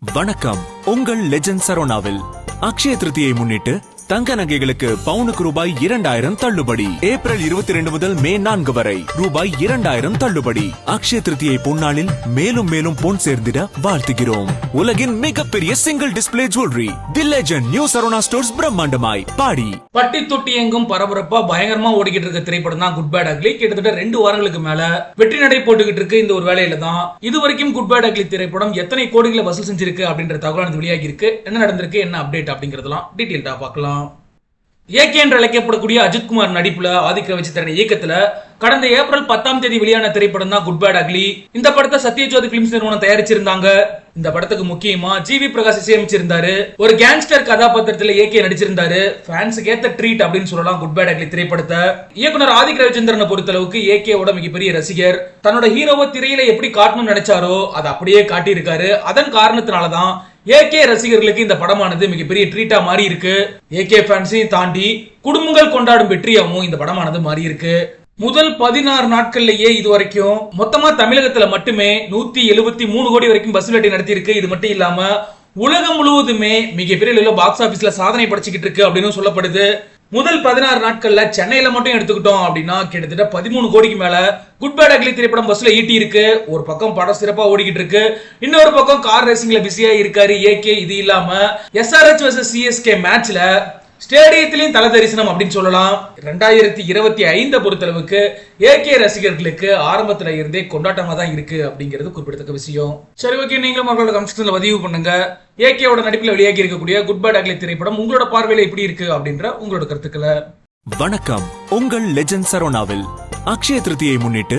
வணக்கம். உங்கள் லெஜண்ட் சரோனாவில் அக்ஷய திருத்தியை முன்னிட்டு தங்க நகைகளுக்கு பவுனுக்கு ரூபாய் இரண்டாயிரம் தள்ளுபடி. ஏப்ரல் இருபத்தி ரெண்டு முதல் மே நான்கு வரை ரூபாய் இரண்டாயிரம் தள்ளுபடி. அக்ஷய திருதியை பொன்னாளில் மேலும் மேலும் பொன் சேர்ந்திட வாழ்த்துகிறோம். உலகின் மிகப்பெரிய single display jewellery the legend new Saravana stores பிரம்மாண்டமாய் பாடி. பட்டி தொட்டி எங்கும் பரபரப்பா பயங்கரமா ஓடிக்கிட்டு இருக்க திரைப்படம் தான் குட் பேட் அக்லி கிட்டத்தட்ட ரெண்டு வாரங்களுக்கு மேல வெற்றி நடை போட்டுக்கிட்டு இருக்கு இந்த ஒரு வேலையில தான். இது வரைக்கும் குட் பேட் அக்லி திரைப்படம் எத்தனை கோடிகளை வசூல் செஞ்சிருக்கு அப்படின்ற தகவல் வெளியாகி இருக்கு. என்ன நடந்திருக்கு என்ன அப்டேட் அப்படிங்கறதெல்லாம் டீட்டெயில்டா பார்க்கலாம். ஏகே என்று அழைக்கப்படக்கூடிய அஜித்குமார் நடிப்புல ஆதிக்க வச்சித்திரன் இயக்கத்துல கடந்த ஏப்ரல் பத்தாம் தேதி வெளியான திரைப்படம் தான் குட் பேட் அக்லி இந்த படத்தை சத்யஜோதி பிலிம்ஸ் நிறுவனம் தயாரிச்சிருந்தாங்க. இந்த படத்துக்கு முக்கியமா ஜிவி பிரகாஷ் இசையமைச்சிருந்தாரு. ஒரு கேங்ஸ்டர் கதாபாத்திரத்துல ஏகே நடிச்சிருந்தாரு. ஃபேன்ஸுக்கு ஏத்த ட்ரீட் அப்படின்னு சொல்லலாம் குட் பேட் அக்லி திரைப்படத்தை. இயக்குனர் ஆதிக் ரவிச்சந்திரனை பொறுத்தளவுக்கு ஏகேவோட மிகப்பெரிய ரசிகர். தன்னோட ஹீரோவை திரையில எப்படி காட்டணும்னு நினைச்சாரோ அதை அப்படியே காட்டியிருக்காரு. அதன் காரணத்தினாலதான் ஏகே ரசிகர்களுக்கு இந்த படமானது மிகப்பெரிய ட்ரீட்டா மாறி இருக்கு ஏகே ஃபேன்ஸையும் தாண்டி குடும்பங்கள் கொண்டாடும் வெற்றியாகவும் இந்த படமானது மாறி இருக்கு முதல் பதினாறு நாட்கள்லயே இது வரைக்கும் மொத்தமா தமிழகத்துல மட்டுமே நூத்தி எழுபத்தி மூணு கோடி வரைக்கும் பஸ் வேட்டை நடத்தியிருக்கு. இது மட்டும் இல்லாம உலகம் முழுவதுமே மிகப்பெரிய பாக்ஸ் ஆபீஸ்ல சாதனை படைச்சுக்கிட்டு இருக்கு அப்படின்னு சொல்லப்படுது. முதல் பதினாறு நாட்கள்ல சென்னையில மட்டும் எடுத்துக்கிட்டோம் அப்படின்னா கிட்டத்தட்ட பதிமூணு கோடிக்கு மேல குட் பேட் அக்லி திரைப்படம் பஸ்ல ஈட்டி இருக்கு. ஒரு பக்கம் படம் சிறப்பா ஓடிக்கிட்டு இருக்கு. இன்னொரு பக்கம் கார் ரேசிங்ல பிஸியா இருக்காரு ஏகே இது இல்லாம எஸ்ஆர்ஹெச் வர்சஸ் சிஎஸ்கே மேட்ச்ல ஸ்டேடியத்திலையும் தல தரிசனம் அப்படின்னு சொல்லலாம். ரெண்டாயிரத்தி இருபத்தி ஐந்தை பொறுத்தளவுக்கு ஏகே ரசிகர்களுக்கு ஆரம்பத்துல இருந்தே கொண்டாட்டமா தான் இருக்கு அப்படிங்கிறது குறிப்பிடத்தக்க விஷயம். சரி ஓகே நீங்களும் அவங்களோட கம்ஸ்டன்ல பதிவு பண்ணுங்க. ஏகேவோட நடிப்பில் வெளியாகி இருக்கக்கூடிய குட் பை அக்லி திரைப்படம் உங்களோட பார்வையில எப்படி இருக்கு அப்படின்ற உங்களோட கருத்துக்களை. வணக்கம். உங்கள் லெஜண்ட் சரோனாவில் அக்ஷய திருதியை முன்னிட்டு